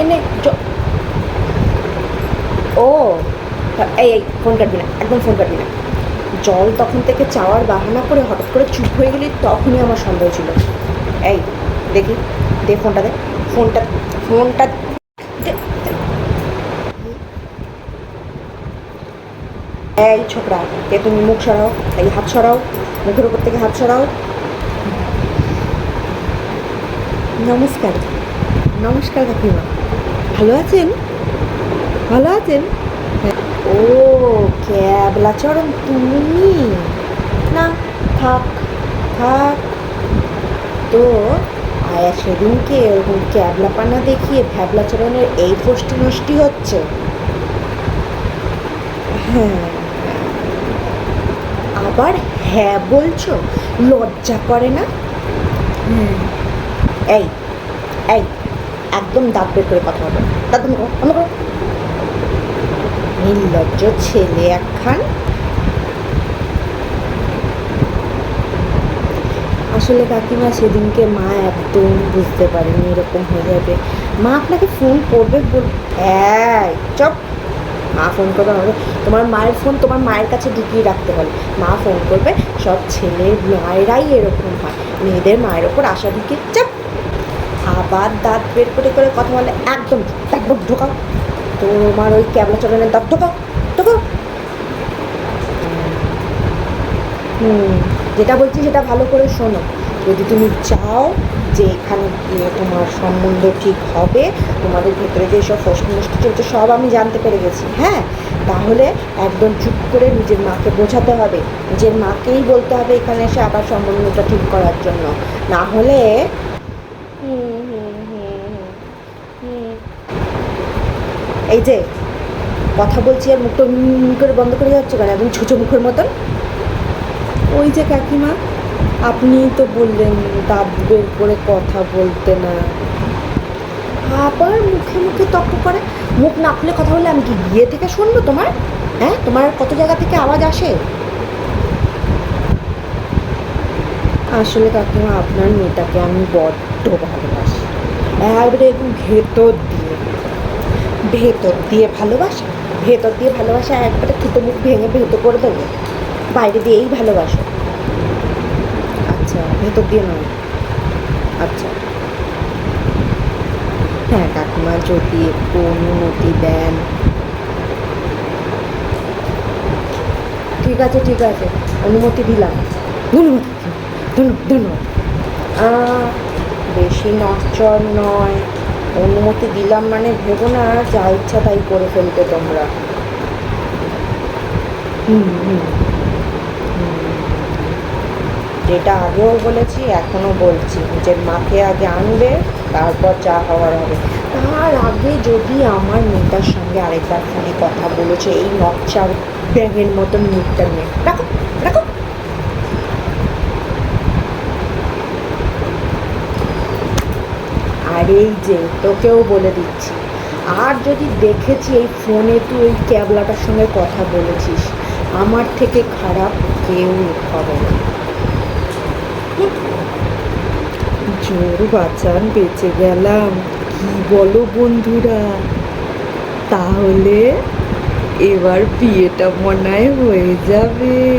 এনে ও এই এই ফোন কাটবি না, একদম ফোন কাটবি না। জল তখন থেকে চাওয়ার বাহানা করে হঠাৎ করে চুপ হয়ে গেলি, তখনই আমার সন্দেহ ছিল। এই, দেখি, দে ফোনটা দে ফোনটা ফোনটা এই ছোকরা, কে তুমি মুখ সরাও এই হাত সরাও, মুখের উপর থেকে হাত সরাও। নমস্কার। নমস্কার, কাকিমা। ভালো আছেন? ভালো আছেন? ও ক্যাবলা চরণ তুমি। না, থাক থাক। তো, আয়া সেদিনকে ওরকম ক্যাবলা পানা দেখিয়ে ভ্যাবলা চরণের এই পোষ্টি নষ্টি হচ্ছে। হ্যাঁ। আবার হ্যাঁ বলছো? লজ্জা করে না? এই এই একদম দাঁত বের করে কথা বলো দাঁত বন্ধ নির্লজ্জ ছেলে একখান। আসলে কাকিমা সেদিনকে মা একদম বুঝতে পারেনি এরকম হয়ে যাবে। মা আপনাকে ফোন করবে বল চপ। মা ফোন করবে হবে তোমার মায়ের ফোন তোমার মায়ের কাছে ঢুকিয়ে রাখতে হবে। মা ফোন করবে, সব ছেলে, মায়েরাই এরকম হয়। মেয়েদের মায়ের ওপর আশা ঢুকিয়ে চাপ। আবার দাঁত বের করে করে কথা বলে, একদম একদম ঢোকাও। তোমার ওই ক্যাবলা চলনের দাঁত ঢোকাও ঢোকাও। হুম, যেটা বলছি সেটা ভালো করে শোনো। যদি তুমি চাও যে এখানে গিয়ে তোমার সম্বন্ধ ঠিক হবে, তোমাদের ভেতরে যে সব নষ্ট চলছে, সব আমি জানতে পেরে গেছি হ্যাঁ? তাহলে একদম চুপ করে নিজের মাকে বোঝাতে হবে। নিজের মাকেই বলতে হবে এখানে এসে আবার সম্বন্ধটা ঠিক করার জন্য। না হলে হুম, হুম, হুম, হুম, হুম। এই যে, কথা বলছি আর মুখটা করে বন্ধ করে যাচ্ছে কেন? একদম ছুঁচো মুখের মতন? ওই যে কাকিমা আপনিই তো বললেন দাঁত বের করে কথা বলতে না। আবার মুখে মুখে তর্ক করে? মুখ না খুলে কথা বললে আমি কি গিয়ে থেকে শুনব তোমার? হ্যাঁ তোমার কত জায়গা থেকে আওয়াজ আসে? আসলে কাকিমা, আপনার মেয়েটাকে আমি বড্ড ভালোবাসি। একবারে ভেতর দিয়ে। ভেতর দিয়ে ভালোবাসা। ভেতর দিয়ে ভালোবাসা একবারে থুতো মুখ ভেঙে ভেতর করে দেবো। বাইরে দিয়েই ভালোবাসো। আচ্ছা ভেতর দিয়ে নয়। আচ্ছা। হ্যাঁ কাকিমা যদি একটু অনুমতি দেন। ঠিক আছে ঠিক আছে। অনুমতি দিলাম। ধন্যবাদ ধন্যবাদ বেশি নচ্চর নয়। অনুমতি দিলাম মানে ভেবো না যা ইচ্ছা তাই করে ফেলতে তোমরা। যেটা আগেও বলেছি এখনও বলছি। নিজের মাকে আগে আনবে তারপর যা হওয়ার হবে। তার আগে যদি আমার মেয়েটার সঙ্গে আরেকবার ফোনে কথা বলেছে এই নকচার ব্যাঙের মতন মুখটা নিয়ে রাখো রাখো। আর এই যে তোকেও বলে দিচ্ছি। আর যদি দেখেছি এই ফোনে তুই ওই ক্যাবলাটার সঙ্গে কথা বলেছিস, আমার থেকে খারাপ কেউ হবে না। জোর বাঁচান, বেঁচে গেলাম। কি বলো বন্ধুরা? তাহলে এবার বিয়েটা মনে হয় হয়ে যাবে।